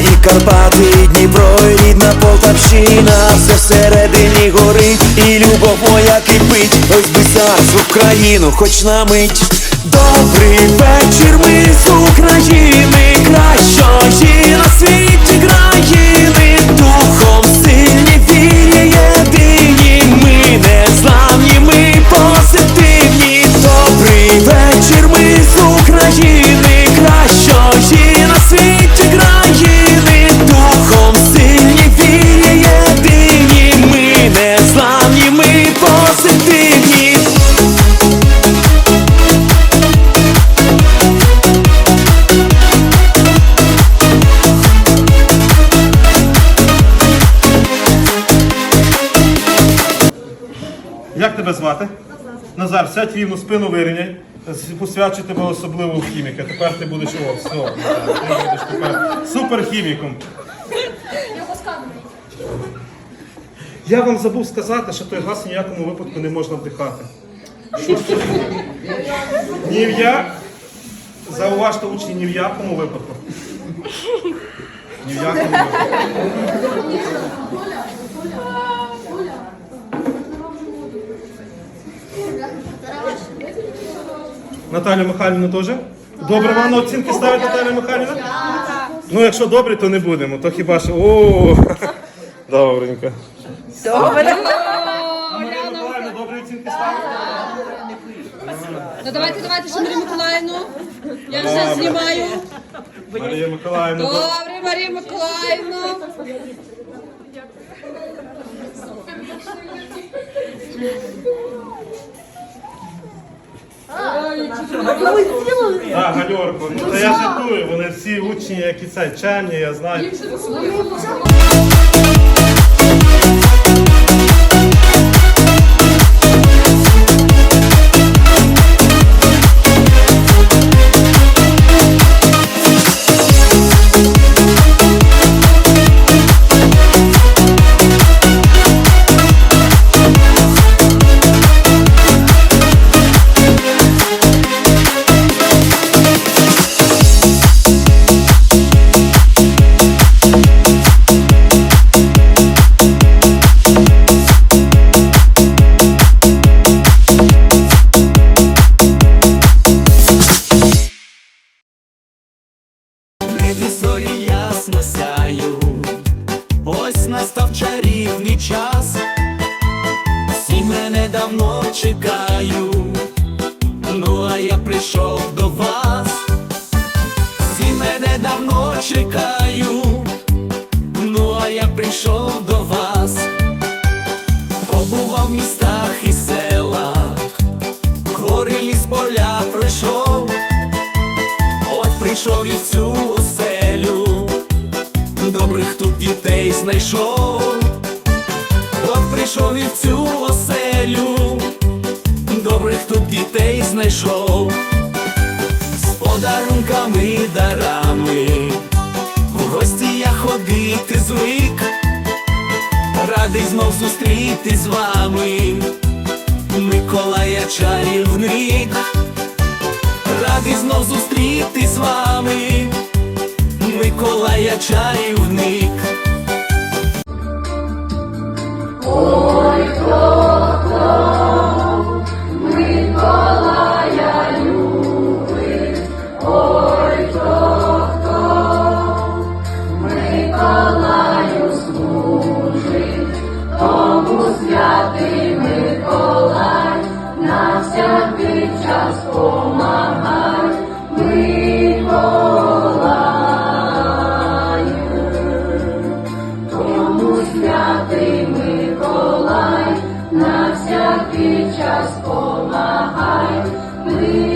і Карпати, і Дніпро, і рідна Полтавщина, все всередині горить, і любов моя кипить, ось би зараз в Україну, хоч на мить. Добрий вечір, ми з України, тебе звати? Назар, сядь рівну спину вирівняй. Посвячу тебе особливо в хіміка. Тепер ти будеш о, все, Назар, ти будеш тепер суперхіміком. Я вам забув сказати, що той газ в ніякому випадку не можна вдихати. Що це? Ні в я. Зауважте учні, ні в якому випадку. Ні в якому випадку. Наталя Михайлівна теж? Добре, вам на оцінки ставить Наталя Михайлівна? Ну, якщо добре, то не будемо. То хіба що. О, добренько. Добре. Марія Миколаївна, добрі оцінки ставить? Ну давайте, давайте, ще Марію Миколаївну. Я вже знімаю. Марія Миколаївна, до- Добре, Марія Миколаївна. Так, гальорку. Ну, Та я жартую, вони всі учні, які це чемні, я знаю. Небі зорі ясно сяю, ось настав чарівний час, всі мене давно чекають, ну а я прийшов до вас, всі мене давно чекають, ну а я прийшов до вас, побував в добрих тут дітей знайшов, от прийшов і в цю оселю, добрих тут дітей знайшов, з подарунками дарами, в гості я ходити звик, радий знов зустріти з вами, Миколая чарівник. Радий знов зустріти з вами, Миколая чарівник. Ой, хто хто Миколая любить, ой, хто хто Миколаю служить, тому святий Миколай на всякий час помагає. на всякий час помагай. Ми